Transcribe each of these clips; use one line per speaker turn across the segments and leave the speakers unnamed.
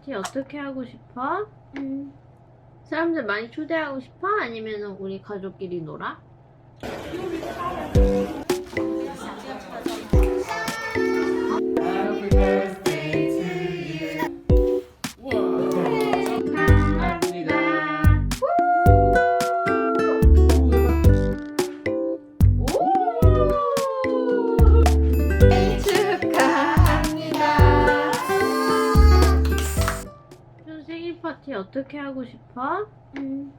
파티 어떻게 하고 싶어?
음.
사람들 많이 초대하고 싶어? 아니면 우리 가족끼리 놀아? 파티 어떻게 하고 싶어?
음.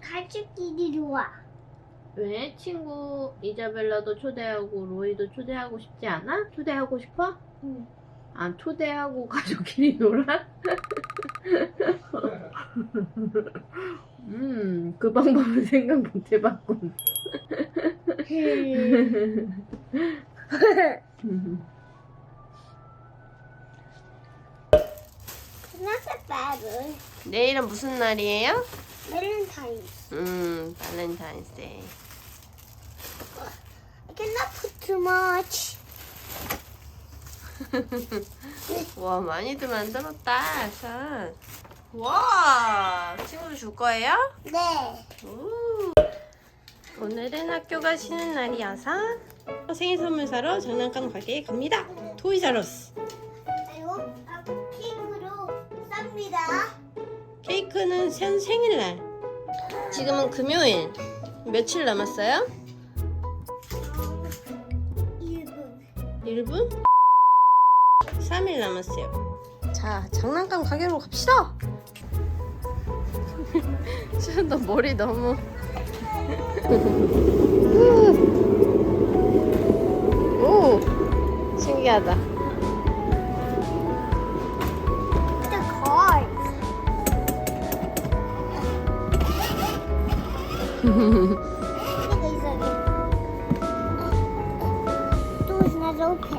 가족끼리 좋아.
왜? 친구 이자벨라도 초대하고 로이도 초대하고 싶지 않아? 초대하고 싶어?
응.
아, 초대하고 가족끼리 놀아? 음, 그 방법은 생각 못 해봤군. 내일은 무슨 날이에요?
Valentine's.
음, 발렌타인스데이.
I cannot put too much.
와, 많이들 만들었다, 선. 와, 친구들 줄 거예요?
네.
오. 오늘은 학교 가시는 날이어서 생일 선물 사러 장난감 가게에 갑니다. 토이자러스. 케이크는 생, 생일날. 지금은 금요일. 며칠 남았어요?
1분.
1분? 3일 남았어요. 자, 장난감 가게로 갑시다. 지금 너 머리 너무. 오, 신기하다.
Door is not open.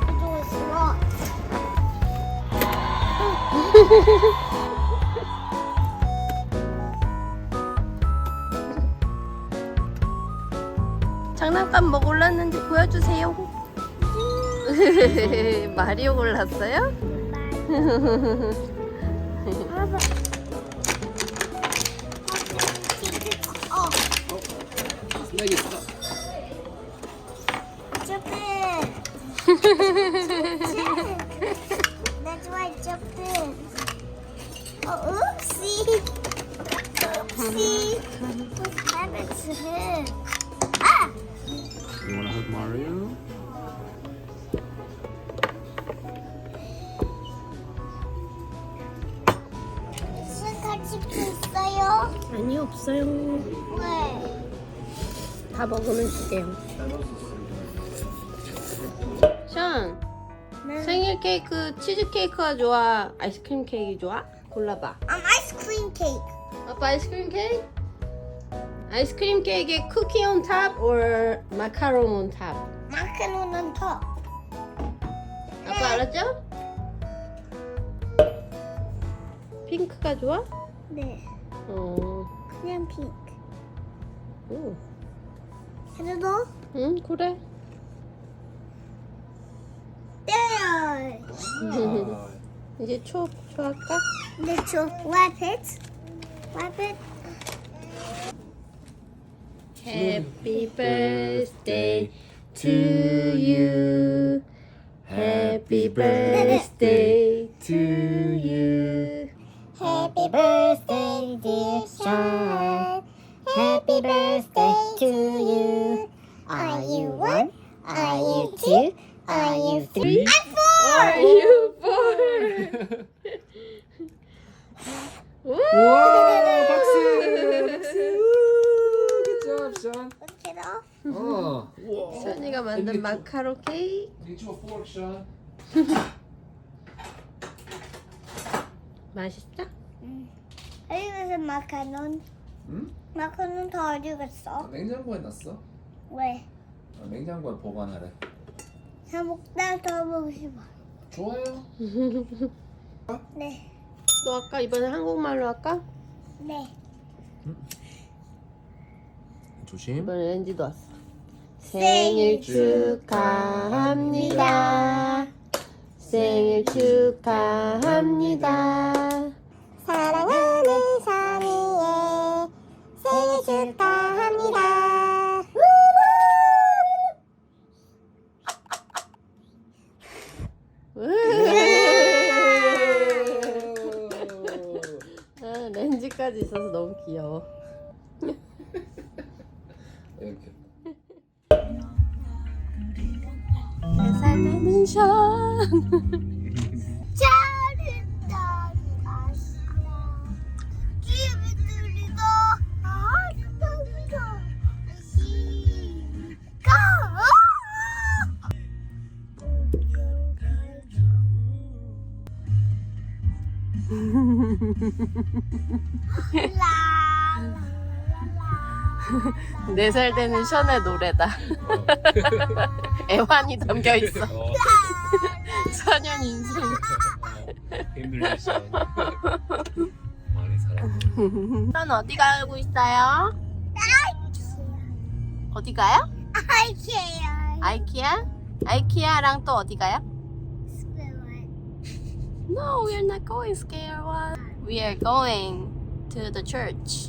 The door is locked.
장난감 뭐 골랐는지 보여주세요. 마리오 골랐어요?
Jump in. That's why I jumped in. Oh, oopsie. Oopsie. What happened to him? Ah!
You want to hug Mario?
무슨 같이 있어요?
아니 없어요.
왜?
다 먹으면 줄게요. 션
네.
생일 케이크 치즈 케이크가 좋아? 아이스크림 케이크 좋아? 골라봐.
Um, ice cream cake.
아빠 아이스크림 케이크? 아이스크림 케이크에 쿠키 on top or 마카롱 on top?
마카롱 on top.
아빠 알았죠? 핑크가 좋아?
네.
어.
그냥 핑크.
오.
더?
응 그래.
네.
이제 초 초할까?
네, 저 rabbit. rabbit.
Happy birthday to you. Happy birthday
to you.
Happy birthday, dear Sean. Happy birthday to you. Are you one? Are you two? Are you three? I'm four!
Are you four? 우!
와, 박수! 박수! Good job, Sean.
이렇게 넣어.
어. 우와.
선이가 만든 마카롱 케이크
Get you a fork, Sean.
맛있어?
어디 가서 마카롱?
응?
마카롱 더 어디 갔어?
냉장고에 넣었어.
왜?
어, 냉장고에 보관하래.
다 먹다 더 먹고 싶어.
좋아요.
네.
너 아까 이번에 한국말로 할까?
네.
조심.
이번에 렌지도 왔어 생일 축하합니다 생일 축하합니다. 있어서 너무 귀여워.
이렇게
살 되는 션. 네 살 되는 션의 노래다. 애환이 담겨 있어. 소년 인생.
힘들겠어 많이 사랑
션 어디 가고 있어요? 어디 가요?
아이케요
아이키아? 아이키아랑 또 어디 가요? No, we are not going Scare One. We are going to the church.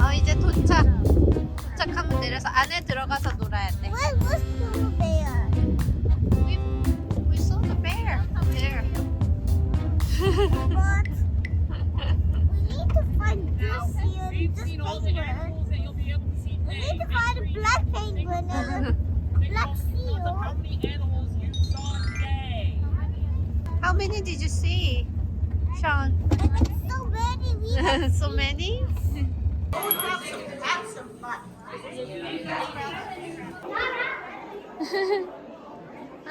어,
이제 도착. 도착하면 내려서 안에 들어가서 놀아야 돼. We, we saw the bear there.
We need to find a black penguin and a black seal.
How many did you see, Sean?
So many. We have
so many?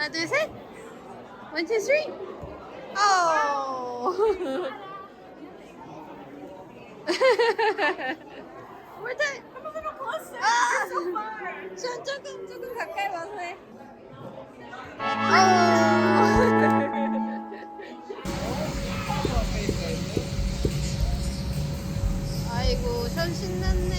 하나, 둘, 셋. One, two, three. Oh. We're done. Ah. far. 전 조금 조금 가까이 와서 해. 아이고, 전 신났네.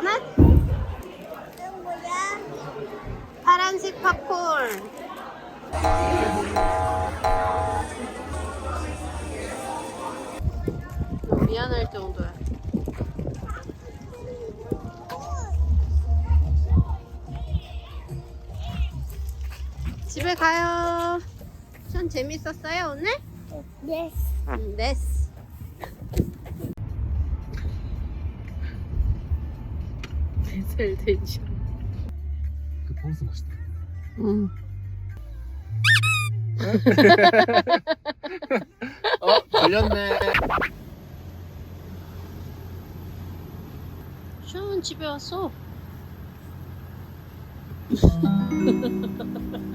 이건 뭐야?
파란색 팝콘. 미안할 정도야. 집에 가요. 전 재밌었어요 오늘? 응, 네 스. 베셀 텐션.
그 포스 맛있다.
응.
어 걸렸네.
션 집에 왔어.